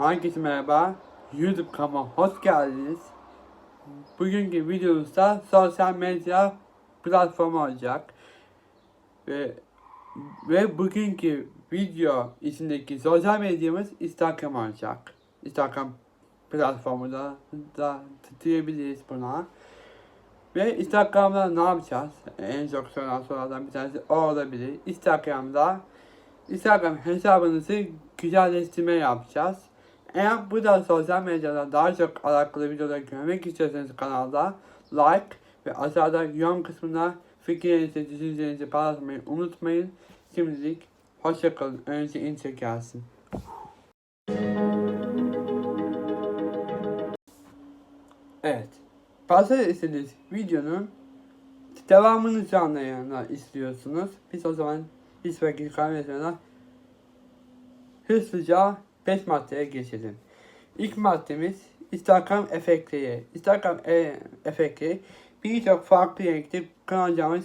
Herkese merhaba. YouTube kanalıma hoş geldiniz. Bugünkü videomuzda sosyal medya platformu olacak. Ve ve bugünkü video içindeki sosyal medyamız Instagram olacak. Instagram platformu da, da diyebiliriz buna. Ve Instagram'da ne yapacağız? En çok sorulan sorulardan bir tanesi o olabilir. Instagram'da Instagram hesabınızı güzelleştirme yapacağız. Eğer bu da sosyal medyada daha çok alakalı videolar görmek istiyorsanız kanalda like ve aşağıda yorum kısmına fikirlerinizi, düşüncelerinizi paylaşmayı unutmayın. Şimdilik hoşçakalın. Önce intro gelsin. Evet. İstediğiniz videonun devamını canlı yayınla istiyorsunuz. Biz o zaman hiç vakit kaybetmeden hızlıca 5 maddeye geçelim. İlk maddemiz Instagram efektleri. Instagram e efektleri birçok farklı renkte kullanacağımız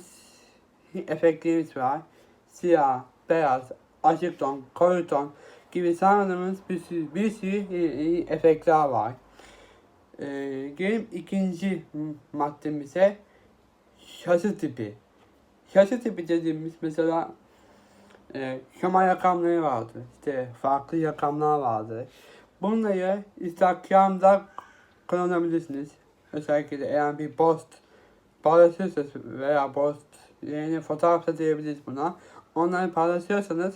efektlerimiz var. Siyah, beyaz, açık ton, koyu ton gibi sanadığımız bir sürü, bir sürü e, e, efektler var. Ee, gelelim ikinci maddemize şasi tipi. Şasi tipi dediğimiz mesela e, şama rakamları vardı. İşte farklı rakamlar vardı. Bunları Instagram'da kullanabilirsiniz. Özellikle de eğer bir post paylaşırsanız veya post yani fotoğraf da diyebiliriz buna. Onları paylaşıyorsanız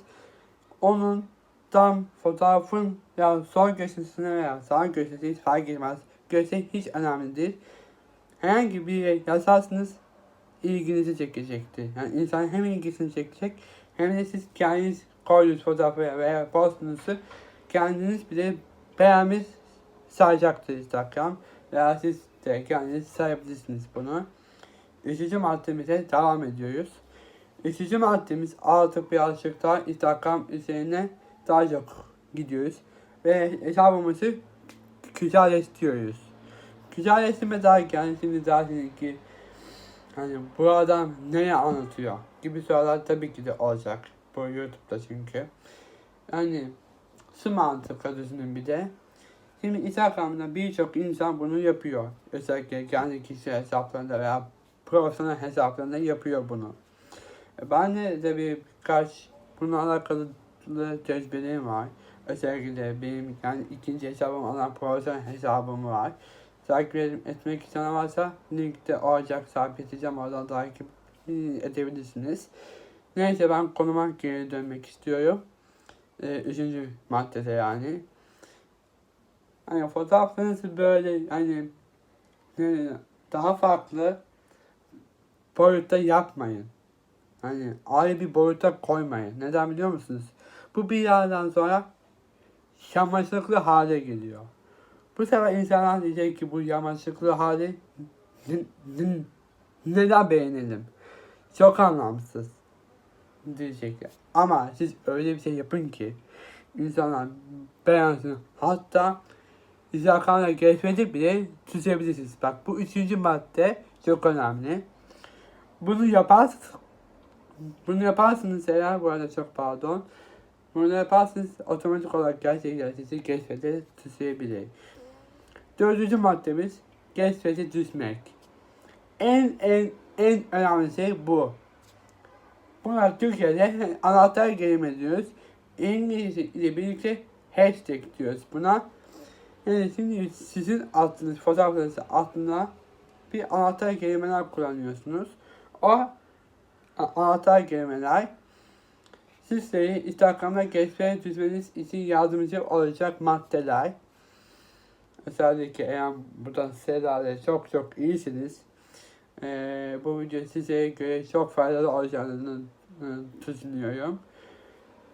onun tam fotoğrafın ya sol köşesine veya sağ köşesi hiç fark etmez. Köşe hiç önemli değil. Herhangi bir yere ilginizi çekecektir. Yani insan hem ilgisini çekecek hem de siz kendiniz koyduğunuz fotoğrafı veya postunuzu kendiniz bile beğenmiş sayacaktır Instagram. Veya siz de kendiniz sayabilirsiniz bunu. Üçüncü maddemize devam ediyoruz. Üçüncü maddemiz artık birazcık daha Instagram üzerine daha çok gidiyoruz. Ve hesabımızı güzelleştiriyoruz. Güzelleştirme derken şimdi zaten ki hani bu adam neye anlatıyor gibi sorular tabii ki de olacak. Bu YouTube'da çünkü. Yani şu mantıkla düşünün bir de. Şimdi Instagram'da birçok insan bunu yapıyor. Özellikle kendi kişi hesaplarında veya profesyonel hesaplarında yapıyor bunu. E, Ben de, de bir birkaç bununla alakalı tecrübelerim var. Özellikle benim yani ikinci hesabım olan profesyonel hesabım var. Takip etmek isteyen varsa linkte olacak sabit edeceğim oradan takip edebilirsiniz. Neyse ben konuma geri dönmek istiyorum. Ee, üçüncü maddede yani. Hani fotoğraflarınızı böyle hani ne- daha farklı boyutta yapmayın. Hani ayrı bir boyuta koymayın. Neden biliyor musunuz? Bu bir yerden sonra çamaşırlıklı hale geliyor. Bu sefer insanlar diyecek ki bu yamaçlıklı hali neden beğenelim? Çok anlamsız diyecekler. Ama siz öyle bir şey yapın ki insanlar beğensin. Hatta Instagram'da geçmedi bile çizebilirsiniz. Bak bu üçüncü madde çok önemli. Bunu yaparsınız. Bunu yaparsınız eğer bu arada çok pardon. Bunu yaparsanız otomatik olarak gerçekten sizi keşfete düşebilir. Dördüncü maddemiz keşfete düşmek. En en en önemli şey bu. Buna Türkiye'de anahtar kelime diyoruz. İngilizce ile birlikte hashtag diyoruz buna. Yani şimdi sizin altınız, fotoğraflarınızın altına bir anahtar kelimeler kullanıyorsunuz. O anahtar kelimeler sizleri Instagram'da keşfete düşmeniz için yardımcı olacak maddeler. Özellikle eğer buradan Seda'da çok çok iyisiniz. Ee, bu video size göre çok faydalı olacağını e, düşünüyorum.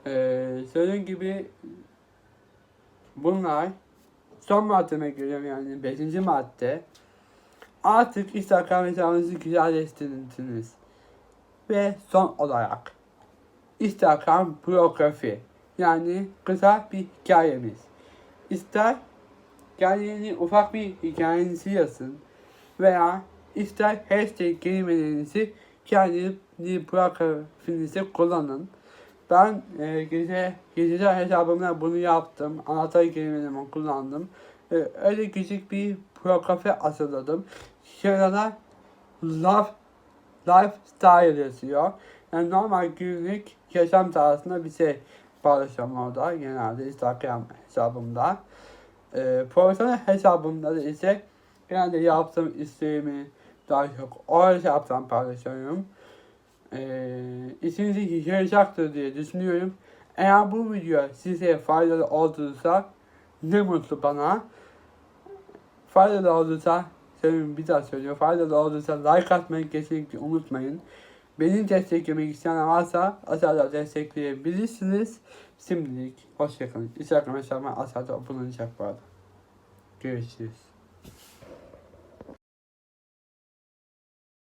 Ee, söylediğim gibi bunlar son maddeme göre yani 5. madde artık Instagram hesabınızı güzelleştirdiniz. Ve son olarak Instagram biyografi yani kısa bir hikayemiz. İster kendini ufak bir hikayenizi yazın veya ister hashtag kelimelerinizi kendi biyografinize kullanın. Ben e, gece gece hesabımda bunu yaptım. Anahtar kelimelerimi kullandım. E, öyle küçük bir prokafe hazırladım. Şurada love, lifestyle yazıyor. Yani normal günlük yaşam tarzında bir şey paylaşıyorum orada. Genelde Instagram hesabımda. E, profesyonel hesabımda da ise genelde yaptığım isteğimi daha çok o hesaptan paylaşıyorum. Ee, işinizi yarayacaktır diye düşünüyorum. Eğer bu video size faydalı olduysa ne mutlu bana. Faydalı olduysa söyleyeyim bir daha söylüyorum. Faydalı olduysa like atmayı kesinlikle unutmayın. Beni desteklemek isteyen varsa aşağıda destekleyebilirsiniz. Şimdilik hoşçakalın. Instagram hesabıma aşağıda bulunacak bu arada. Görüşürüz.